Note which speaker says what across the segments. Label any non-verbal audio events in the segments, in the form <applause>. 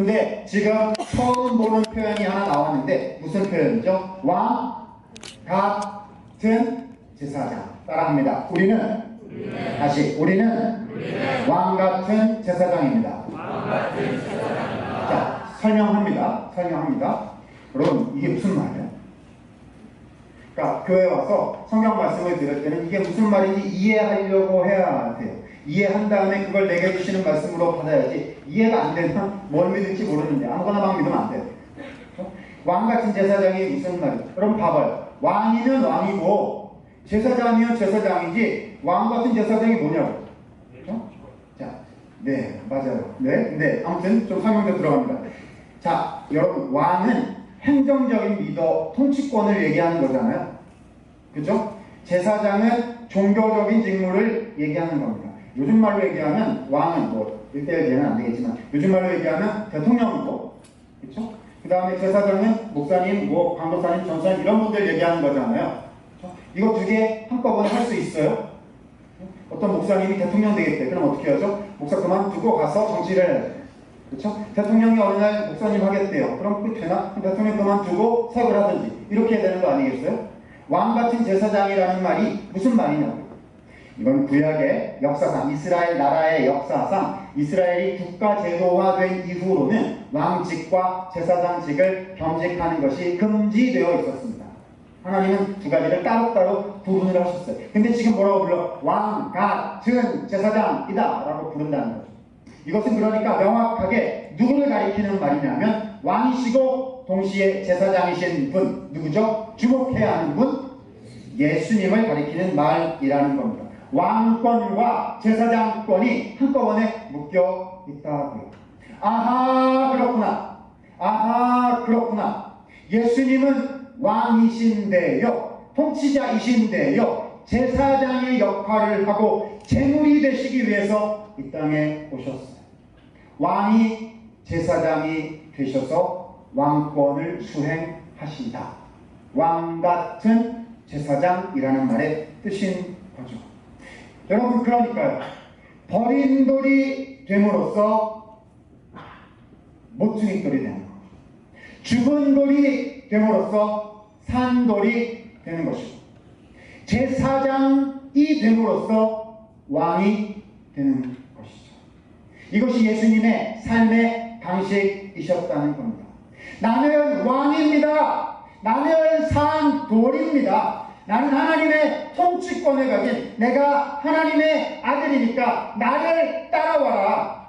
Speaker 1: 근데 지금 처음 보는 표현이 하나 나왔는데 무슨 표현이죠? 왕 같은 제사장 따라합니다. 우리는 다시 우리는 왕 같은 제사장입니다. 자 설명합니다. 설명합니다. 여러분 이게 무슨 말이에요? 그러니까 교회 와서 성경 말씀을 들을 때는 이게 무슨 말인지 이해하려고 해야 돼요. 이해한 다음에 그걸 내게 주시는 말씀으로 받아야지 이해가 안 되면 뭘 믿을지 모르는데 아무거나 막 믿으면 안 돼요. 그렇죠? 왕 같은 제사장이 무슨 말이에요? 여러분 봐봐요. 왕이면 왕이고 제사장이면 제사장이지 왕 같은 제사장이 뭐냐고. 그렇죠? 자, 네 맞아요. 네, 네 아무튼 좀 설명 좀 들어갑니다. 자, 여러분 왕은 행정적인 리더, 통치권을 얘기하는 거잖아요. 그죠? 제사장은 종교적인 직무를 얘기하는 겁니다. 요즘 말로 얘기하면 왕은 뭐 1대1 대는 안 되겠지만 요즘 말로 얘기하면 대통령이고 그렇죠? 그 다음에 제사장은 목사님, 뭐 강도사님, 전사님 이런 분들 얘기하는 거잖아요. 그렇죠? 이거 두 개 한꺼번에 할 수 있어요? 어떤 목사님이 대통령 되겠대. 그럼 어떻게 하죠? 목사 그만두고 가서 정치를. 그렇죠? 대통령이 어느 날 목사님 하겠대요. 그럼 그 되나? 대통령 그만두고 사역을 하든지 이렇게 되는 거 아니겠어요? 왕 같은 제사장이라는 말이 무슨 말이냐고. 이건 구약의 역사상, 이스라엘 나라의 역사상, 이스라엘이 국가 제도화된 이후로는 왕직과 제사장직을 겸직하는 것이 금지되어 있었습니다. 하나님은 두 가지를 따로따로 구분을 하셨어요. 근데 지금 뭐라고 불러? 왕 같은 제사장이다 라고 부른다는 거죠. 이것은 그러니까 명확하게 누구를 가리키는 말이냐면 왕이시고 동시에 제사장이신 분 누구죠? 주목해야 하는 분 예수님을 가리키는 말이라는 겁니다. 왕권과 제사장권이 한꺼번에 묶여 있다고요. 아하 그렇구나. 아하 그렇구나. 예수님은 왕이신데요. 통치자이신데요. 제사장의 역할을 하고 제물이 되시기 위해서 이 땅에 오셨어요. 왕이 제사장이 되셔서 왕권을 수행하신다. 왕 같은 제사장이라는 말의 뜻인 거죠. 여러분 그러니까요. 버린 돌이 됨으로써 모퉁이 돌이 되는 거죠. 죽은 돌이 됨으로써 산 돌이 되는 것이고 제사장이 됨으로써 왕이 되는 것이죠. 이것이 예수님의 삶의 방식이셨다는 겁니다. 나는 왕입니다. 나는 산 돌입니다. 나는 하나님의 통치권을 가진 내가 하나님의 아들이니까 나를 따라와라.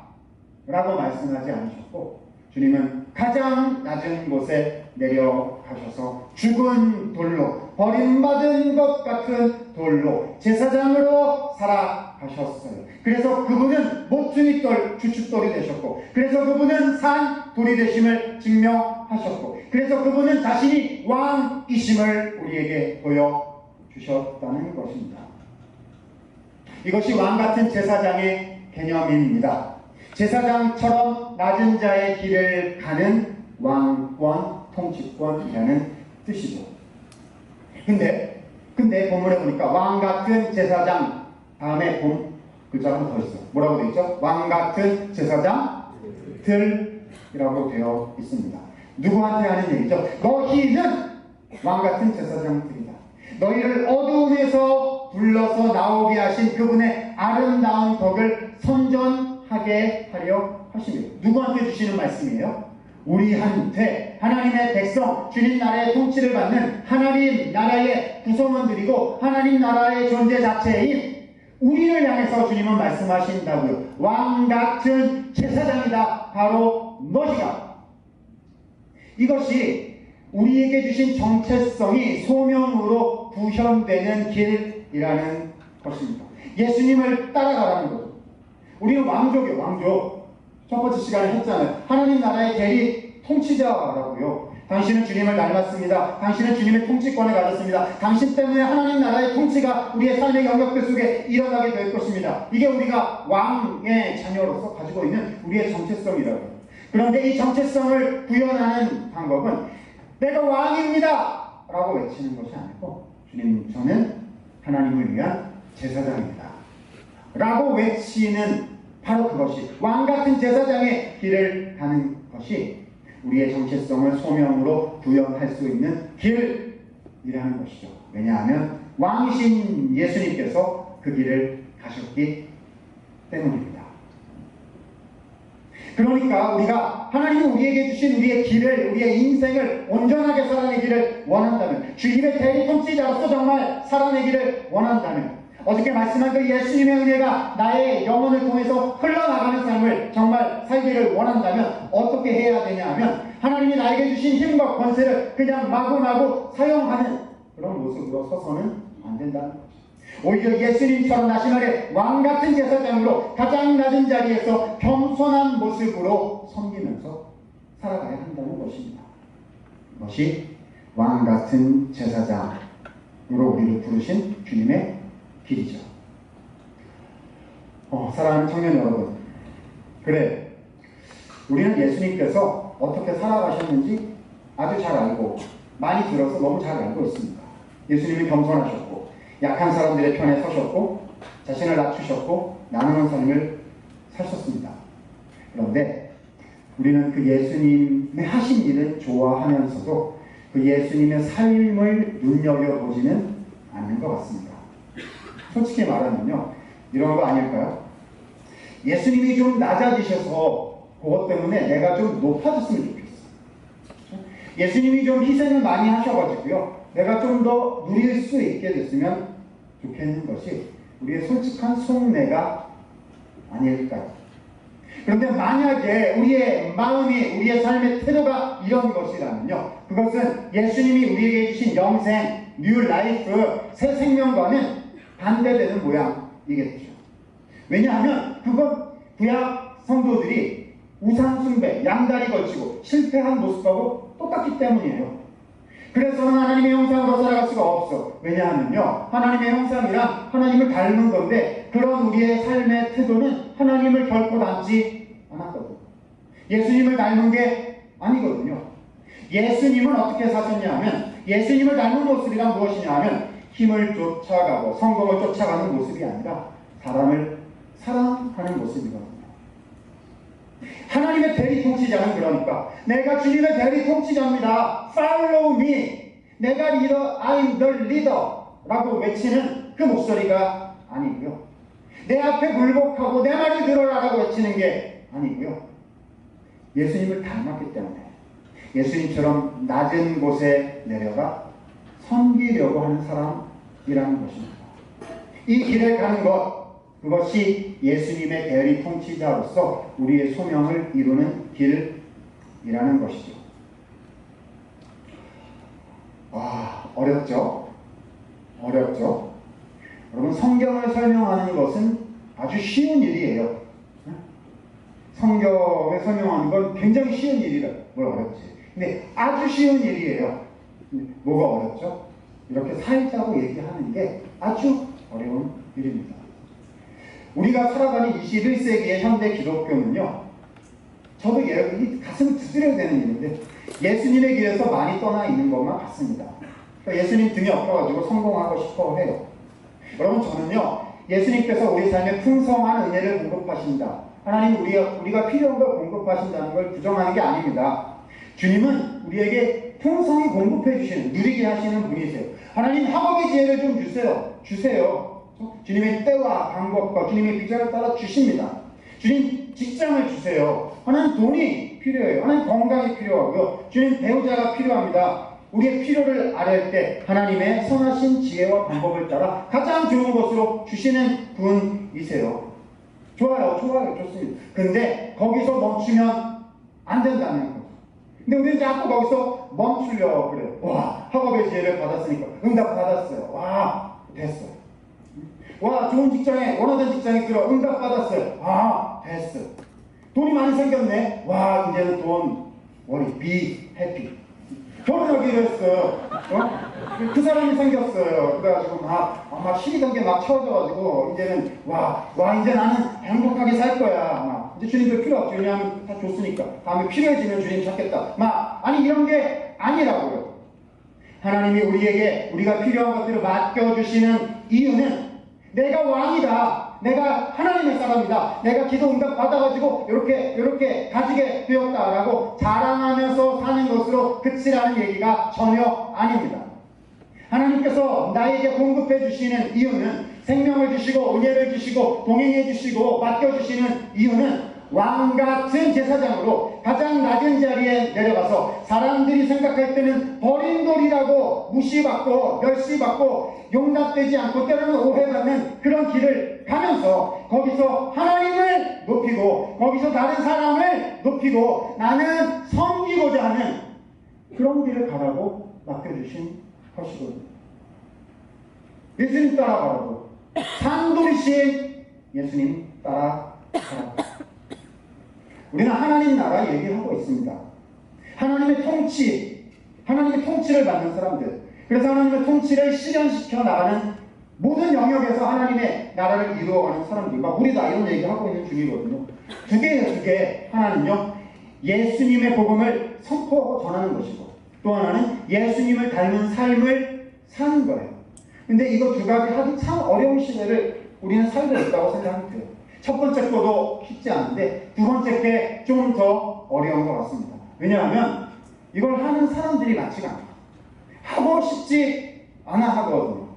Speaker 1: 라고 말씀하지 않으셨고 주님은 가장 낮은 곳에 내려가셔서 죽은 돌로 버림받은 것 같은 돌로 제사장으로 살아가셨어요. 그래서 그분은 모퉁이 돌, 주춧돌이 되셨고 그래서 그분은 산 돌이 되심을 증명하셨고 그래서 그분은 자신이 왕이심을 우리에게 보여 주셨다는 것입니다. 이것이 왕 같은 제사장의 개념입니다. 제사장처럼 낮은 자의 길을 가는 왕권, 통치권이라는 뜻이죠. 근데, 근데 본문에 보니까 왕 같은 제사장 다음에 본 글자가 하나 더 있어. 뭐라고 되어 있죠? 왕 같은 제사장 들이라고 되어 있습니다. 누구한테 하는 얘기죠? 너희는 왕 같은 제사장들이다. 너희를 어두움에서 불러서 나오게 하신 그분의 아름다운 덕을 선전하게 하려 하십니다. 누구한테 주시는 말씀이에요? 우리한테 하나님의 백성, 주님 나라의 통치를 받는 하나님 나라의 구성원들이고 하나님 나라의 존재 자체인 우리를 향해서 주님은 말씀하신다고요. 왕 같은 제사장이다. 바로 너희가. 이것이 우리에게 주신 정체성이 소명으로 구현되는 길이라는 것입니다. 예수님을 따라가라는 거죠. 우리는 왕족이에요, 왕족. 첫 번째 시간에 했잖아요. 하나님 나라의 대리 통치자라고요. 당신은 주님을 닮았습니다. 당신은 주님의 통치권을 가졌습니다. 당신 때문에 하나님 나라의 통치가 우리의 삶의 영역들 속에 일어나게 될 것입니다. 이게 우리가 왕의 자녀로서 가지고 있는 우리의 정체성이라고요. 그런데 이 정체성을 구현하는 방법은 내가 왕입니다! 라고 외치는 것이 아니고 주님 저는 하나님을 위한 제사장입니다. 라고 외치는 바로 그것이 왕 같은 제사장의 길을 가는 것이 우리의 정체성을 소명으로 구현할 수 있는 길이라는 것이죠. 왜냐하면 왕이신 예수님께서 그 길을 가셨기 때문입니다. 그러니까 우리가 하나님이 우리에게 주신 우리의 길을, 우리의 인생을 온전하게 살아내기를 원한다면, 주님의 대리 통치자로서 정말 살아내기를 원한다면, 어저께 말씀한 그 예수님의 은혜가 나의 영혼을 통해서 흘러나가는 삶을 정말 살기를 원한다면 어떻게 해야 되냐 하면 하나님이 나에게 주신 힘과 권세를 그냥 마구마구 사용하는 그런 모습으로 서서는 안 된다는 거죠. 오히려 예수님처럼 나시말의 왕 같은 제사장으로 가장 낮은 자리에서 겸손한 모습으로 섬기면서 살아가야 한다는 것입니다. 이것이 왕 같은 제사장으로 우리를 부르신 주님의 길이죠. 어, 사랑하는 청년 여러분, 그래 우리는 예수님께서 어떻게 살아가셨는지 아주 잘 알고 많이 들어서 너무 잘 알고 있습니다. 예수님이 겸손하셨고 약한 사람들의 편에 서셨고 자신을 낮추셨고 나누는 삶을 사셨습니다. 그런데 우리는 그 예수님의 하신 일을 좋아하면서도 그 예수님의 삶을 눈여겨보지는 않는 것 같습니다. 솔직히 말하면요. 이런 거 아닐까요? 예수님이 좀 낮아지셔서 그것 때문에 내가 좀 높아졌으면 좋겠어. 예수님이 좀 희생을 많이 하셔가지고요. 내가 좀 더 누릴 수 있게 됐으면 좋겠는 것이 우리의 솔직한 속내가 아닐까요? 그런데 만약에 우리의 마음이, 우리의 삶의 태도가 이런 것이라면요. 그것은 예수님이 우리에게 주신 영생, 뉴 라이프, 새 생명과는 반대되는 모양이겠죠. 왜냐하면 그건 구약 성도들이 우상 숭배, 양다리 걸치고 실패한 모습하고 똑같기 때문이에요. 그래서는 하나님의 형상으로 살아갈 수가 없어. 왜냐하면요. 하나님의 형상이란 하나님을 닮은 건데 그런 우리의 삶의 태도는 하나님을 결코 닮지 않았거든요. 예수님을 닮은 게 아니거든요. 예수님은 어떻게 사셨냐면 예수님을 닮은 모습이란 무엇이냐 하면 힘을 쫓아가고 성공을 쫓아가는 모습이 아니라 사람을 사랑하는 모습이거든요. 하나님의 대리 통치자는 그러니까 내가 주님의 대리 통치자입니다. Follow me. 내가 리더, I'm the leader. 라고 외치는 그 목소리가 아니고요. 내 앞에 굴복하고 내 말을 들어라라고 외치는 게 아니고요. 예수님을 닮았기 때문에 예수님처럼 낮은 곳에 내려가 섬기려고 하는 사람이라는 것입니다. 이 길을 가는 것, 그것이 예수님의 대리 통치자로서 우리의 소명을 이루는 길이라는 것이죠. 와, 어렵죠? 어렵죠? 여러분, 성경을 설명하는 것은 아주 쉬운 일이에요. 성경을 설명하는 건 굉장히 쉬운 일이라, 뭘 어렵지. 근데 아주 쉬운 일이에요. 뭐가 어렵죠? 이렇게 살자고 얘기하는 게 아주 어려운 일입니다. 우리가 살아가는 21세기의 현대 기독교는요, 저도 예, 가슴을 두드려야 되는 일인데, 예수님의 길에서 많이 떠나 있는 것만 같습니다. 그러니까 예수님 등에 엎어가지고 성공하고 싶어 해요. 여러분, 저는요, 예수님께서 우리 삶에 풍성한 은혜를 공급하신다. 하나님 우리가, 우리가 필요한 걸 공급하신다는 걸 부정하는 게 아닙니다. 주님은 우리에게 풍성히 공급해 주시는, 누리게 하시는 분이세요. 하나님 학업의 지혜를 좀 주세요. 주세요. 주님의 때와 방법과 주님의 비자를 따라 주십니다. 주님 직장을 주세요. 하나님 돈이 필요해요. 하나님 건강이 필요하고요. 주님 배우자가 필요합니다. 우리의 필요를 아뢰 때 하나님의 선하신 지혜와 방법을 따라 가장 좋은 것으로 주시는 분이세요. 좋아요, 좋아요, 좋습니다. 근데 거기서 멈추면 안 된다는 거죠. 근데 우리는 자꾸 거기서 멈추려고 그래요. 와, 학업의 지혜를 받았으니까 응답 받았어요. 와, 됐어요. 와, 좋은 직장에, 원하던 직장에 들어 응답 받았어요. 아, 됐어. 돈이 많이 생겼네. 와, 이제는 돈, 월이, 비, 해피. 결혼하기로 했어요. 어? 그 사람이 생겼어요. 그래가지고 막, 막 힘이던 게 막 채워져가지고, 이제는, 와, 와, 이제 나는 행복하게 살 거야. 막, 이제 주님도 필요 없죠. 왜냐하면 다 줬으니까. 다음에 필요해지면 주님 찾겠다. 막, 아니, 이런 게 아니라고요. 하나님이 우리에게 우리가 필요한 것들을 맡겨주시는 이유는 내가 왕이다. 내가 하나님의 사람이다. 내가 기도 응답 받아가지고 이렇게 이렇게 가지게 되었다라고 자랑하면서 사는 것으로 끝이라는 얘기가 전혀 아닙니다. 하나님께서 나에게 공급해 주시는 이유는 생명을 주시고 은혜를 주시고 동행해 주시고 맡겨 주시는 이유는 왕 같은 제사장으로 가장 낮은 자리에 내려가서 사람들이 생각할 때는 버린 돌이라고 무시받고 멸시받고 용납되지 않고 때로는 오해받는 그런 길을 가면서 거기서 하나님을 높이고 거기서 다른 사람을 높이고 나는 섬기고자 하는 그런 길을 가라고 맡겨주신 것이거든요. 예수님 따라가라고 산돌이신 예수님 따라가라고 우리는 하나님 나라 얘기하고 있습니다. 하나님의 통치, 하나님의 통치를 받는 사람들. 그래서 하나님의 통치를 실현시켜 나가는 모든 영역에서 하나님의 나라를 이루어가는 사람들과 우리 다 이런 얘기하고 있는 중이거든요. 두 개예요, 두 개. 하나는요, 예수님의 복음을 선포하고 전하는 것이고, 또 하나는 예수님을 닮은 삶을 사는 거예요. 근데 이거 두 가지 하기 참 어려운 시대를 우리는 살고 있다고 돼요. 첫 번째 거도 쉽지 않은데 두 번째 게 좀 더 어려운 것 같습니다. 왜냐하면 이걸 하는 사람들이 많지가 않아요. 하고 싶지 않아 하거든요.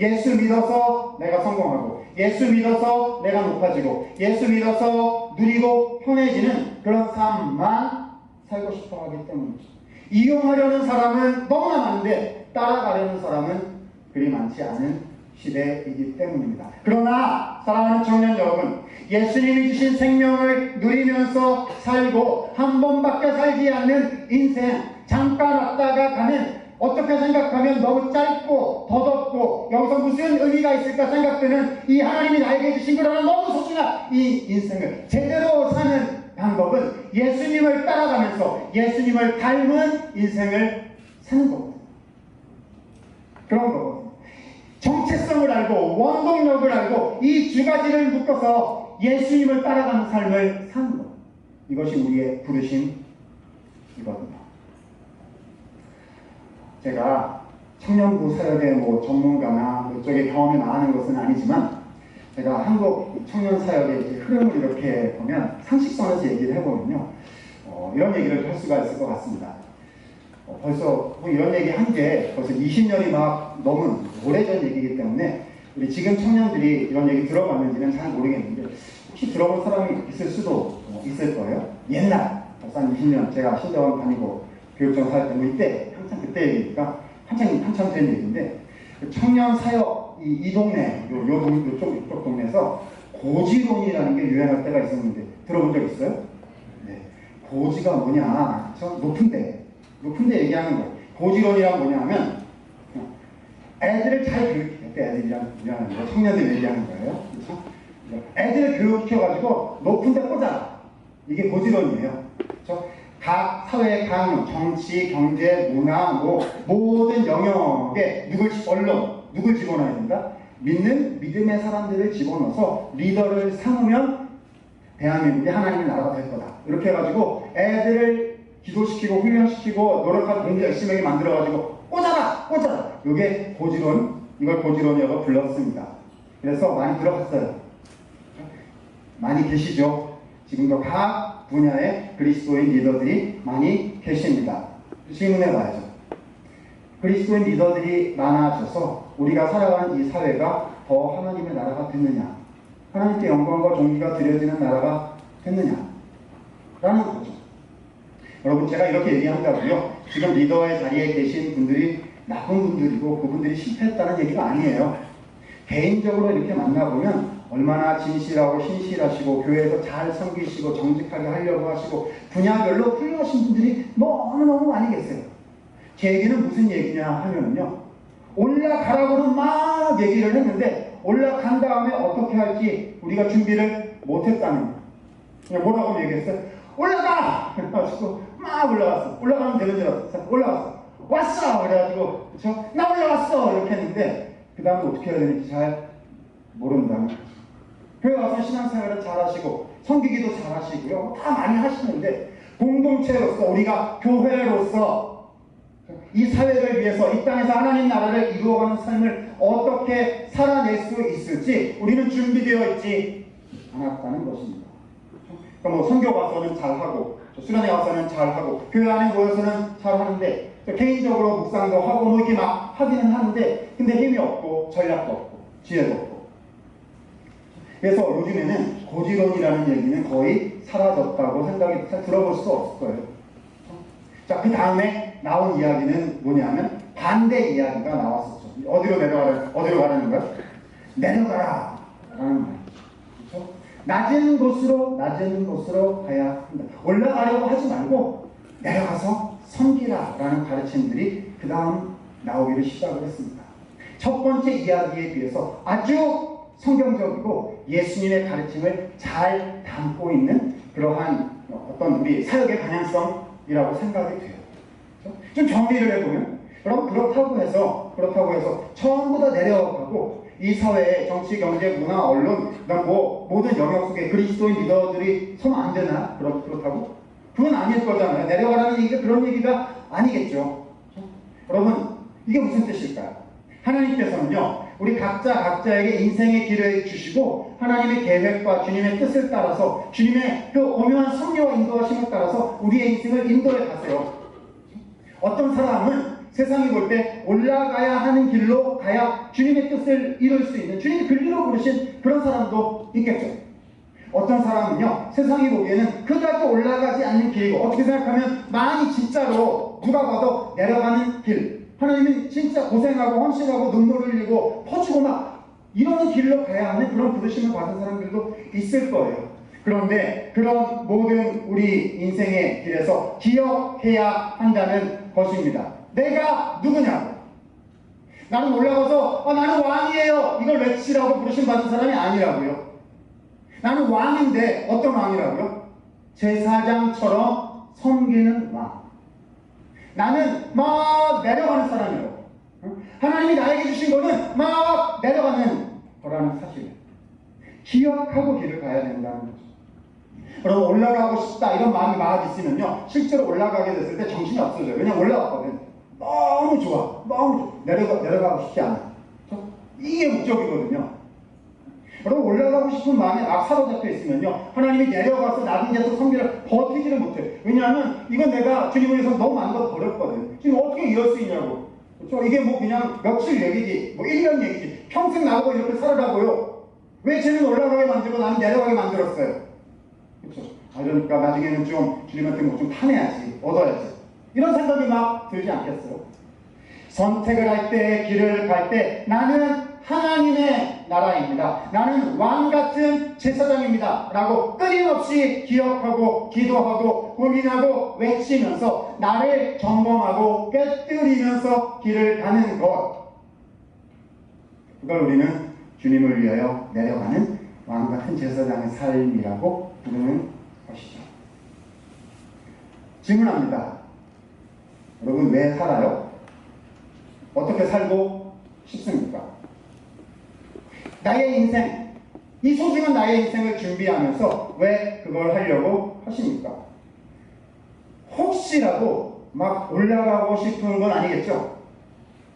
Speaker 1: 예수 믿어서 내가 성공하고 예수 믿어서 내가 높아지고 예수 믿어서 누리고 편해지는 그런 삶만 살고 싶어 하기 때문이죠. 이용하려는 사람은 너무나 많은데 따라가려는 사람은 그리 많지 않은 시대이기 때문입니다. 그러나 사랑하는 청년 여러분, 예수님이 주신 생명을 누리면서 살고 한 번밖에 살지 않는 인생, 잠깐 왔다가 가는 어떻게 생각하면 너무 짧고 더덥고 여기서 무슨 의미가 있을까 생각되는 이 하나님이 나에게 주신 그러나 너무 소중한 이 인생을 제대로 사는 방법은 예수님을 따라가면서 예수님을 닮은 인생을 사는 겁니다. 그런 거거든요. 정체성을 알고 원동력을 알고 이 두 가지를 묶어서 예수님을 따라가는 삶을 사는 것. 이것이 우리의 부르심이거든요. 제가 청년부 사역의 뭐 전문가나 이쪽에 경험이 많은 것은 아니지만 제가 한국 청년 사역의 흐름을 이렇게 보면 상식선에서 얘기를 해보면요. 어, 이런 얘기를 할 수가 있을 것 같습니다. 어, 벌써 뭐 이런 얘기 한 게 벌써 20년이 막 넘은 오래전 얘기이기 때문에 우리 지금 청년들이 이런 얘기 들어봤는지는 잘 모르겠는데 혹시 들어본 사람이 있을 수도 어, 있을 거예요. 옛날 벌써 한 20년 제가 신대원 다니고 교육청 사역 때뭐 이때 한참 그때 얘기니까 한참 한참 된 얘기인데 그 청년 사역 이, 이 동네 요, 요 동, 요쪽 이쪽 동네에서 고지론이라는 게 유행할 때가 있었는데 들어본 적 있어요? 네. 고지가 뭐냐? 저 높은데 높은데 얘기하는 거예요. 고지론이란 뭐냐면 애들을 잘 교육해. 애들이랑 얘기하는 거, 청년들 얘기하는 거예요. 그렇죠? 애들을 교육시켜가지고 높은 데 꽂아라. 이게 고지론이에요. 그렇죠? 각 사회 강 정치, 경제, 문화, 뭐 모든 영역에 누굴 언론 누굴 집어넣어야 된다? 믿는 믿음의 사람들을 집어넣어서 리더를 삼으면 대한민국이 하나님의 나라가 될 거다. 이렇게 해가지고 애들을 기도시키고 훈련시키고 노력하고 굉장히 열심히 만들어가지고 꽂아라! 꽂아라! 이게 고지론, 이걸 고지론이라고 불렀습니다. 그래서 많이 들어갔어요. 많이 계시죠? 지금도 각 분야의 그리스도인 리더들이 많이 계십니다. 질문해 봐야죠. 그리스도인 리더들이 많아져서 우리가 살아가는 이 사회가 더 하나님의 나라가 됐느냐? 하나님께 영광과 존귀가 드려지는 나라가 됐느냐? 라는 거죠. 여러분 제가 이렇게 얘기한다고요. 지금 리더의 자리에 계신 분들이 나쁜 분들이고 그분들이 실패했다는 얘기가 아니에요. 개인적으로 이렇게 만나보면 얼마나 진실하고 신실하시고 교회에서 잘 섬기시고 정직하게 하려고 하시고 분야별로 훌륭하신 분들이 너무너무 많이 계세요. 제 얘기는 무슨 얘기냐 하면요. 올라가라고는 막 얘기를 했는데 올라간 다음에 어떻게 할지 우리가 준비를 못했다는 거예요. 뭐라고 얘기했어요? 올라가! <laughs> 그래가지고 막 올라갔어. 올라가면 되는 줄 알았어. 올라갔어. 왔어! 그래가지고 그쵸? 나 올라왔어! 이렇게 했는데 그 다음에 어떻게 해야 되는지 잘 모른다는 거죠. 교회 와서 신앙생활을 잘 하시고 성기기도 잘 하시고요. 다 많이 하시는데 공동체로서 우리가 교회로서 이 사회를 위해서 이 땅에서 하나님 나라를 이루어가는 삶을 어떻게 살아낼 수 있을지 우리는 준비되어 있지 않았다는 것입니다. 그러니까 뭐 선교 가서는 잘하고 수련회 가서는 잘하고 교회 안에 모여서는 잘하는데 개인적으로 묵상도 하고 뭐 이렇게 막 하기는 하는데 근데 힘이 없고 전략도 없고 지혜도 없고 그래서 요즘에는 고지론이라는 얘기는 거의 사라졌다고 생각이 잘 들어볼 수 없을 거예요. 자, 그 다음에 나온 이야기는 뭐냐면 반대 이야기가 나왔었죠. 어디로 내려가라, 어디로 가라는 거야? 내려가라! 라는 말. 그렇죠? 낮은 곳으로, 낮은 곳으로 가야 한다. 올라가려고 하지 말고 내려가서 섬기라. 라는 가르침들이 그 다음 나오기를 시작을 했습니다. 첫 번째 이야기에 비해서 아주 성경적이고 예수님의 가르침을 잘 담고 있는 그러한 어떤 우리 사역의 방향성이라고 생각이 돼요. 그렇죠? 좀 정리를 해보면 그럼 그렇다고 해서 그렇다고 해서 전부 다 내려가고 이 사회의 정치, 경제, 문화, 언론, 그다음 뭐 모든 영역 속에 그리스도인 리더들이 서면 안 되나? 그렇, 그렇다고? 그건 아닐 거잖아요. 내려가라는 얘기가 그런 얘기가 아니겠죠. 여러분 이게 무슨 뜻일까요? 하나님께서는요, 우리 각자 각자에게 인생의 길을 주시고, 하나님의 계획과 주님의 뜻을 따라서, 주님의 그 오묘한 섭리와 인도하심을 따라서 우리의 인생을 인도해 가세요. 어떤 사람은 세상이 볼 때 올라가야 하는 길로 가야 주님의 뜻을 이룰 수 있는, 주님이 글리로 부르신 그런 사람도 있겠죠. 어떤 사람은요, 세상이 보기에는 그다지 올라가지 않는 길이고, 어떻게 생각하면 많이 진짜로 누가 봐도 내려가는 길, 하나님이 진짜 고생하고 헌신하고 눈물을 흘리고 퍼주고 막 이러는 길로 가야 하는 그런 부르심을 받은 사람들도 있을 거예요. 그런데 그런 모든 우리 인생의 길에서 기억해야 한다는 것입니다. 내가 누구냐고. 나는 올라가서 아, 나는 왕이에요. 이걸 외치라고 부르심 받은 사람이 아니라고요. 나는 왕인데 어떤 왕이라고요? 제사장처럼 섬기는 왕. 나는 막 내려가는 사람이라고. 하나님이 나에게 주신 거는 막 내려가는 거라는 사실. 기억하고 길을 가야 된다는 거죠. 여러분 올라가고 싶다 이런 마음이 막 있으면요 실제로 올라가게 됐을 때 정신이 없어져요. 왜냐 올라갔거든. 너무 좋아, 너무 좋아. 내려가 내려가고 싶지 않아. 이게 목적이거든요. 여러분 올라가고 싶은 마음에 막 사로 잡혀 있으면요 하나님이 내려가서 나중에 또 성기를 버티지를 못해 왜냐하면 이건 내가 주님을 위해서 너무 많은 걸 버렸거든. 지금 어떻게 이럴 수 있냐고. 그렇죠? 이게 뭐 그냥 며칠 얘기지. 뭐 1년 얘기지. 평생 나보고 이렇게 살으라고요. 왜 쟤는 올라가게 만들고 나는 내려가게 만들었어요? 그렇죠? 아 그러니까 나중에는 좀 주님한테 뭐좀 타내야지. 얻어야지. 이런 생각이 막 들지 않겠어요? 선택을 할 때 길을 갈 때 나는 하나님의 나라입니다. 나는 왕 같은 제사장입니다. 라고 끊임없이 기억하고 기도하고 고민하고 외치면서 나를 점검하고 깨뜨리면서 길을 가는 것. 그걸 우리는 주님을 위하여 내려가는 왕 같은 제사장의 삶이라고 부르는 것이죠. 질문합니다. 여러분 왜 살아요? 어떻게 살고 싶습니까? 나의 인생, 이 소중한 나의 인생을 준비하면서 왜 그걸 하려고 하십니까? 혹시라도 막 올라가고 싶은 건 아니겠죠?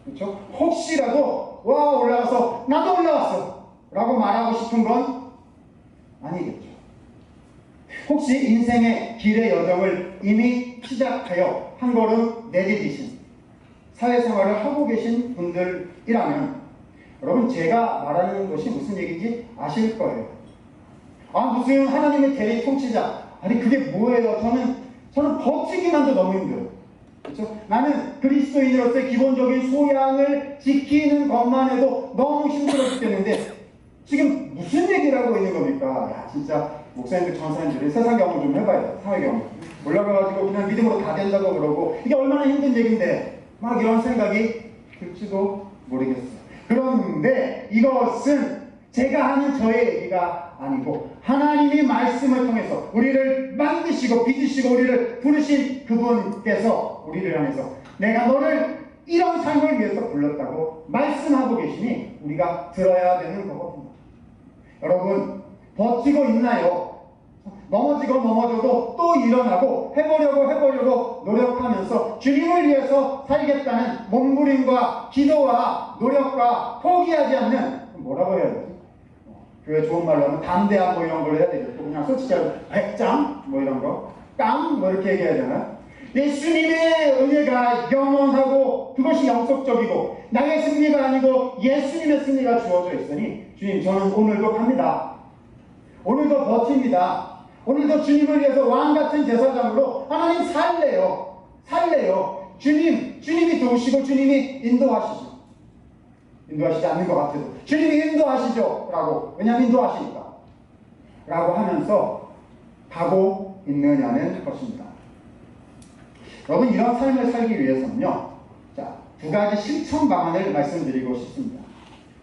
Speaker 1: 그렇죠? 혹시라도 와 올라가서 나도 올라왔어 라고 말하고 싶은 건 아니겠죠. 혹시 인생의 길의 여정을 이미 시작하여 한 걸음 내디디신 사회생활을 하고 계신 분들이라면 여러분 제가 말하는 것이 무슨 얘기인지 아실 거예요. 아 무슨 하나님의 대리 통치자 아니 그게 뭐예요? 저는 저는 버티기만도 너무 힘들어요. 그렇죠? 나는 그리스도인으로서의 기본적인 소양을 지키는 것만 해도 너무 힘들어 죽겠는데 지금 무슨 얘기를 하고 있는 겁니까? 야 진짜 목사님들 전사님들이 세상 경험 좀 해봐야 돼 사회 경험 올라가가지고 그냥 믿음으로 다 된다고 그러고 이게 얼마나 힘든 얘기인데 막 이런 생각이 들지도 모르겠어요. 그런데 이것은 제가 하는 저의 얘기가 아니고 하나님이 말씀을 통해서 우리를 만드시고 빚으시고 우리를 부르신 그분께서 우리를 향해서 내가 너를 이런 삶을 위해서 불렀다고 말씀하고 계시니 우리가 들어야 되는 거거든요. 여러분 버티고 있나요? 넘어지고 넘어져도 또 일어나고 해보려고 해보려고 노력하면서 주님을 위해서 살겠다는 몸부림과 기도와 노력과 포기하지 않는 뭐라고 해야 되지? 어, 교회 좋은 말로 하면 담대한 뭐 이런 걸 해야 되겠고 그냥 솔직히 백장 뭐 이런 거 깡 뭐 이렇게 얘기해야 되나? 예수님의 은혜가 영원하고 그것이 영속적이고 나의 승리가 아니고 예수님의 승리가 주어져 있으니 주님 저는 오늘도 갑니다. 오늘도 버팁니다. 오늘도 주님을 위해서 왕 같은 제사장으로 하나님 살래요. 살래요. 주님, 주님이 도우시고 주님이 인도하시죠. 인도하시지 않는 것 같아도 주님이 인도하시죠. 라고. 왜냐하면 인도하시니까. 라고 하면서 가고 있느냐는 것입니다. 여러분, 이런 삶을 살기 위해서는요. 자, 두 가지 실천 방안을 말씀드리고 싶습니다.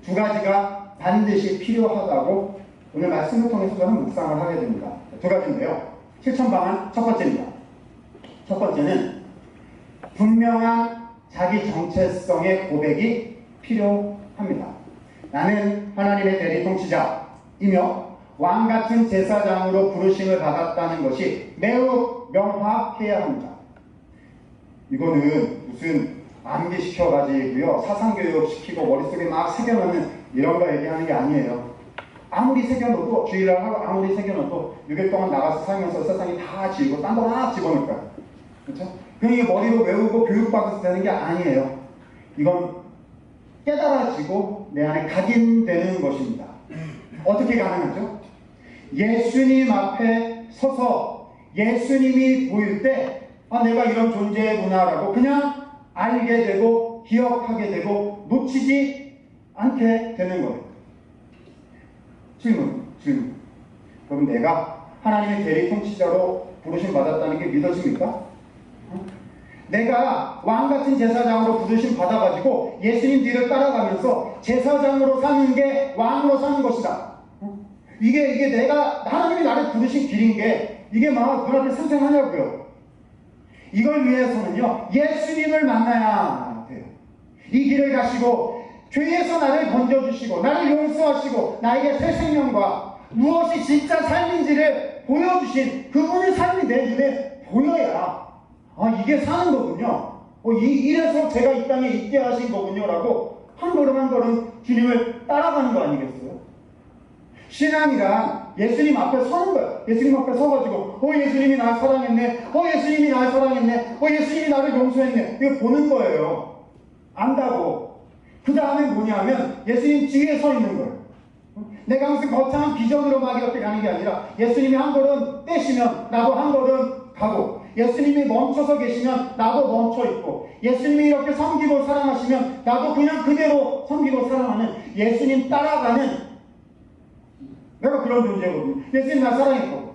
Speaker 1: 두 가지가 반드시 필요하다고 오늘 말씀을 통해서 저는 묵상을 하게 됩니다. 두 가지인데요. 실천 방안 첫 번째입니다. 첫 번째는 분명한 자기 정체성의 고백이 필요합니다. 나는 하나님의 대리 통치자이며 왕 같은 제사장으로 부르심을 받았다는 것이 매우 명확해야 합니다. 이거는 무슨 암기시켜가지고요 사상교육 시키고 머릿속에 막 새겨넣는 이런 거 얘기하는 게 아니에요. 아무리 새겨넣어도 주일날 하고 아무리 새겨넣어도 6일 동안 나가서 살면서 세상이 다 지우고 딴거막 집어넣을 거야. 그렇죠? 그게 머리로 외우고 교육받아서 되는 게 아니에요. 이건 깨달아지고 내 안에 각인되는 것입니다. 어떻게 가능하죠? 예수님 앞에 서서 예수님이 보일 때, 아, 내가 이런 존재구나라고 그냥 알게 되고, 기억하게 되고, 놓치지 않게 되는 거예요. 질문, 질문. 그럼 내가 하나님의 대리 통치자로 부르심 받았다는 게 믿어집니까? 어? 내가 왕 같은 제사장으로 부르심 받아가지고 예수님 뒤를 따라가면서 제사장으로 사는 게 왕으로 사는 것이다. 어? 이게 이게 내가 하나님이 나를 부르신 길인 게 이게 막 눈앞에 상상하냐고요. 이걸 위해서는요 예수님을 만나야 돼요. 이 길을 가시고 죄에서 나를 건져주시고 나를 용서하시고 나에게 새 생명과 무엇이 진짜 삶인지를 보여주신 그분의 삶이 내 눈에 보여야 아 이게 사는 거군요. 어, 이, 이래서 제가 이 땅에 있게 하신 거군요라고 한 걸음 한 걸음 주님을 따라가는 거 아니겠어요? 신앙이란 예수님 앞에 서는 거예요. 예수님 앞에 서가지고 어 예수님이 나를 사랑했네. 어 예수님이 나를 사랑했네. 어 예수님이 나를 용서했네. 이거 보는 거예요. 안다고. 그 다음에 뭐냐면 예수님 뒤에 서 있는 거예요. 내가 무슨 거창한 비전으로 막 이렇게 가는 게 아니라 예수님이 한 걸음 떼시면 나도 한 걸음 가고 예수님이 멈춰서 계시면 나도 멈춰 있고 예수님이 이렇게 섬기고 사랑하시면 나도 그냥 그대로 섬기고 사랑하는 예수님 따라가는 내가 그런 존재거든요. 예수님 나 사랑했고